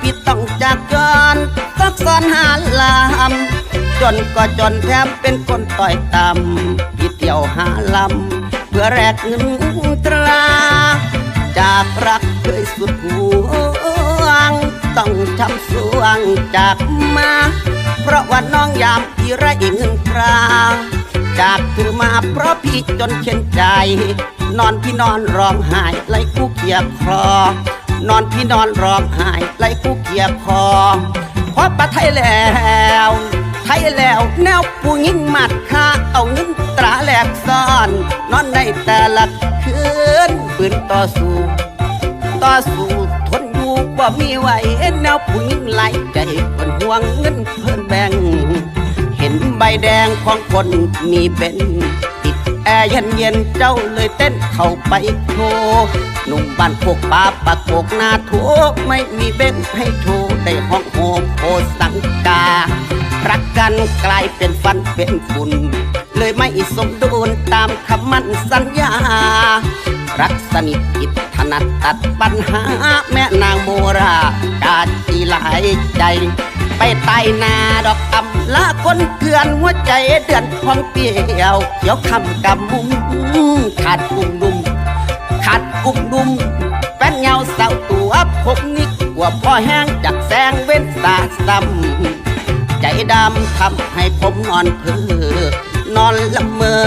พี่ต้องจากจนซักซ้อนหาลำจนก็จนแทบเป็นคนต่อยต่ำพี่เที่ยวหาลำเพื่อแลกเงินตรา จากรักเคยสุดหวง ต้องทำสวงจากมา เพราะว่าน้องยามพี่ไรเงินตราจากถือมาเพราะพี่จนเข็นใจ นอนพี่นอนร้องไห้ไหลคู่เคียครอ นอนพี่นอนร้องไห้ไล่กูเกียบคอพราปะไทยแล้ว ไทยแล้วแนวผู้หญิงมัดค่าเอาเงินตราแหลกซ่อน นอนในแต่ละคืนปืนต่อสู้ ต่อสู้ทนอยู่บ่มีไหวแนวผู้หญิงไหลใจคนห่วงเงินเพิ่นแบ่ง เห็นใบแดงของคนมีเบน แอร์เย็นเย็นเจ้าเลยเต้นเข้าไปโทรหนุ่มบ้านพวกป้าปากโกกหน้าทุกไม่มีเบนให้โทรได้ห้องโฮมโอสังกา รักกันกลายเป็นฟันเป็นฝุ่นเลยไม่สมดุลตามคำมั่นสัญญา รักสนิทอิดถนัดตัดปัญหา แม่นางโมรากาจีหลายใจ ไปใต้นาดอกอำลาคนเกลือนหัวใจเดือนพองเปียวเขียวคำกำมุมขาดกุ้งดุมขาดกุ้งดุมแป้นเงาเสาตัวผมนี่กว่าพ่อแห้งจากแสงเว้นตาซ้ำใจดำทำให้ผมนอนเพ้อนอนละเมอ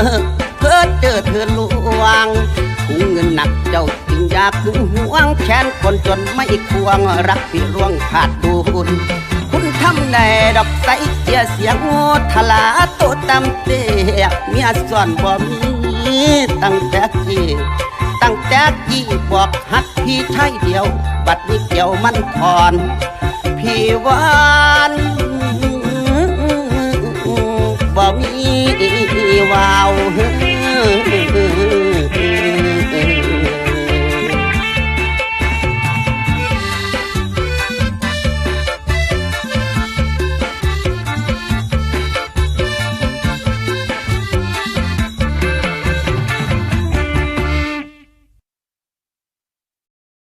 เพ้อเจอเธอลวงถุงเงินหนักเจ้าจึงอยากถึงห่วงแขนคนจนไม่ควงรักพี่ร่วงขาดดูนคุณ ทำได้ดอกใสเจียเสียงโง่ทลาโตตำเตียเมียส่วนบ่มีตั้งแต่กี้ตั้งแต่กี้บอกฮักพี่ใช่เดียว บัดนี้เกี่ยวมันคอน พี่วานบ่มีวาว